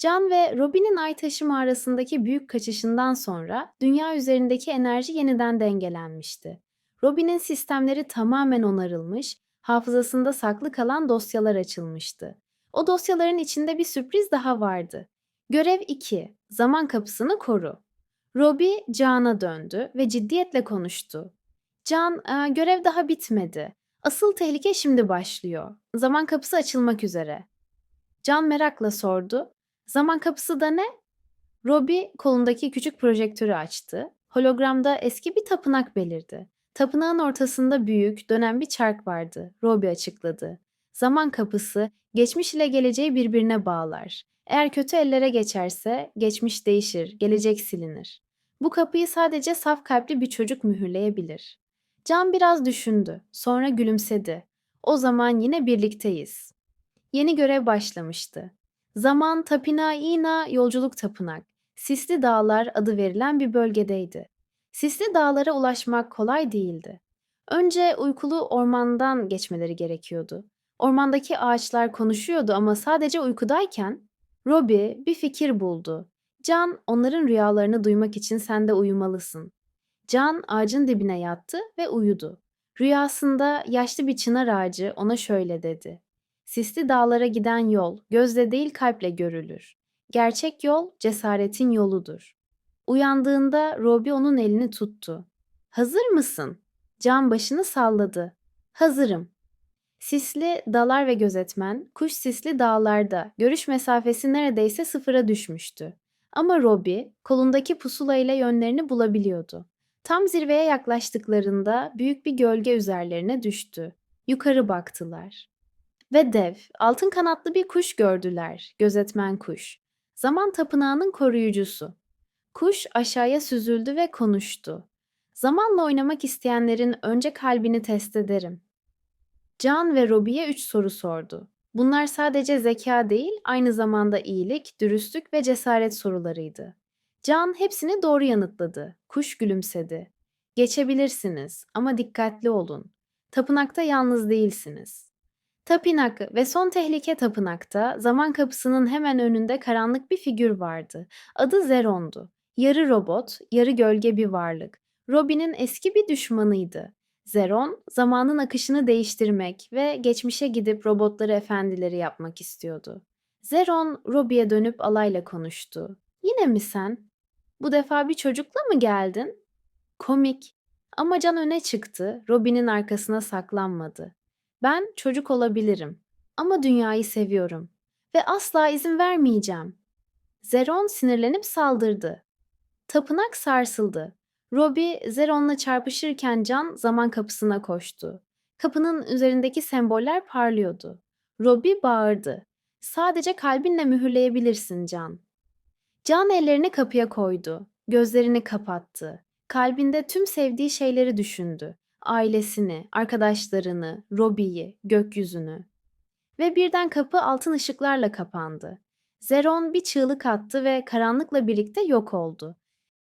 Can ve Robin'in ay taşı mağarasındaki büyük kaçışından sonra dünya üzerindeki enerji yeniden dengelenmişti. Robin'in sistemleri tamamen onarılmış, hafızasında saklı kalan dosyalar açılmıştı. O dosyaların içinde bir sürpriz daha vardı. Görev 2. Zaman kapısını koru. Robbie Can'a döndü ve ciddiyetle konuştu. Can, "Eee, görev daha bitmedi. Asıl tehlike şimdi başlıyor. Zaman kapısı açılmak üzere." Can merakla sordu. "Zaman kapısı da ne?" Robbie kolundaki küçük projektörü açtı. Hologramda eski bir tapınak belirdi. Tapınağın ortasında büyük, dönen bir çark vardı. Robbie açıkladı. Zaman kapısı, geçmiş ile geleceği birbirine bağlar. Eğer kötü ellere geçerse, geçmiş değişir, gelecek silinir. Bu kapıyı sadece saf kalpli bir çocuk mühürleyebilir. Can biraz düşündü, sonra gülümsedi. O zaman yine birlikteyiz. Yeni görev başlamıştı. Zaman Tapina İna Yolculuk Tapınak, Sisli Dağlar adı verilen bir bölgedeydi. Sisli dağlara ulaşmak kolay değildi. Önce uykulu ormandan geçmeleri gerekiyordu. Ormandaki ağaçlar konuşuyordu ama sadece uykudayken Robbie bir fikir buldu. Can onların rüyalarını duymak için sen de uyumalısın. Can ağacın dibine yattı ve uyudu. Rüyasında yaşlı bir çınar ağacı ona şöyle dedi. Sisli dağlara giden yol gözle değil kalple görülür. Gerçek yol cesaretin yoludur. Uyandığında Robbie onun elini tuttu. Hazır mısın? Can başını salladı. Hazırım. Sisli dalar ve gözetmen, kuş sisli dağlarda görüş mesafesi neredeyse sıfıra düşmüştü. Ama Robbie kolundaki pusula ile yönlerini bulabiliyordu. Tam zirveye yaklaştıklarında büyük bir gölge üzerlerine düştü. Yukarı baktılar. Ve dev, altın kanatlı bir kuş gördüler, gözetmen kuş. Zaman tapınağının koruyucusu. Kuş aşağıya süzüldü ve konuştu. Zamanla oynamak isteyenlerin önce kalbini test ederim. Can ve Robbie'ye üç soru sordu. Bunlar sadece zeka değil, aynı zamanda iyilik, dürüstlük ve cesaret sorularıydı. Can hepsini doğru yanıtladı. Kuş gülümsedi. Geçebilirsiniz ama dikkatli olun. Tapınakta yalnız değilsiniz. Tapınak ve son tehlike tapınakta zaman kapısının hemen önünde karanlık bir figür vardı. Adı Zeron'du. Yarı robot, yarı gölge bir varlık. Robin'in eski bir düşmanıydı. Zeron, zamanın akışını değiştirmek ve geçmişe gidip robotları efendileri yapmak istiyordu. Zeron, Robbie'ye dönüp alayla konuştu. Yine mi sen? Bu defa bir çocukla mı geldin? Komik. Ama Can öne çıktı, Robin'in arkasına saklanmadı. Ben çocuk olabilirim ama dünyayı seviyorum ve asla izin vermeyeceğim. Zeron sinirlenip saldırdı. Tapınak sarsıldı. Robbie Zeron'la çarpışırken Can zaman kapısına koştu. Kapının üzerindeki semboller parlıyordu. Robbie bağırdı. Sadece kalbinle mühürleyebilirsin Can. Can ellerini kapıya koydu. Gözlerini kapattı. Kalbinde tüm sevdiği şeyleri düşündü. Ailesini, arkadaşlarını, Robbie'yi, gökyüzünü. Ve birden kapı altın ışıklarla kapandı. Zeron bir çığlık attı ve karanlıkla birlikte yok oldu.